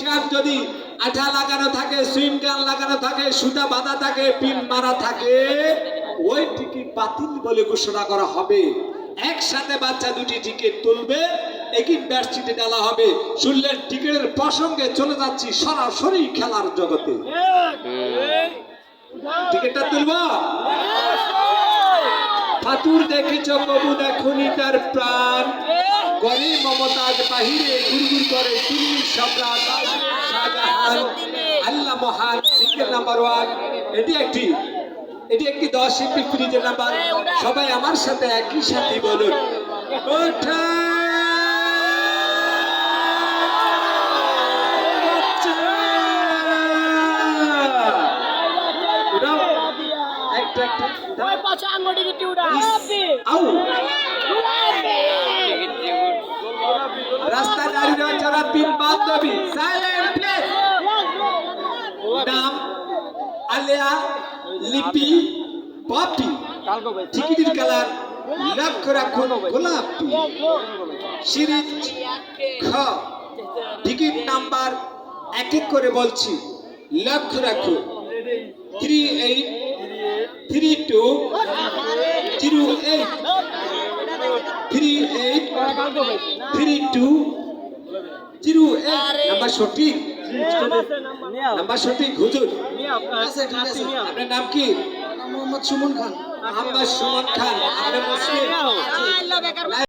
সাপ যদি আঠা লাগানো থাকে সুইং গান লাগানো থাকে সুতা বাঁধা থাকে পিন মারা থাকে ওই টিকিট বাতিল বলে ঘোষণা করা হবে। একসাথে বাচ্চা দুটি টিকিট তুলবে একই ব্যাটসিটে ডালা হবে। শুনলেন টিকিটের প্রসঙ্গে চলে যাচ্ছি সরাসরি খেলার জগতে। টিকিটটা তুলব? ঠাকুর দেখেছ কবু দেখুনি তার প্রাণ। গরিব মমতাজ বাহিরে গুরগুর করে দিল্লির সম্রাট আল্লাহ মহান সিঙ্গেল নাম্বার ওয়ান এটি একটি এটি একটি দশ শিল্পী ফ্রিজের নাম্বার সবাই আমার সাথে একই সাথে বলুন। ওঠা। একটা একটা আউ। তিন বান্ধবী সাইলেন্ট প্লেস নাম আলিয়া লিপি পপি টিকিটির কালার লক্ষ্য রাখুন গোলাপি সিরিজ খ। টিকিট নাম্বার এক এক করে বলছি। লক্ষ্য রাখুন। Three eight three two zero eight. Three eight three two zero number সঠিক। নাম্বার সঠিক হুজুর। আপনার নাম কি? মোহাম্মদ সুমন খান। মোহাম্মদ সুমন খান আপনি মুসলিম।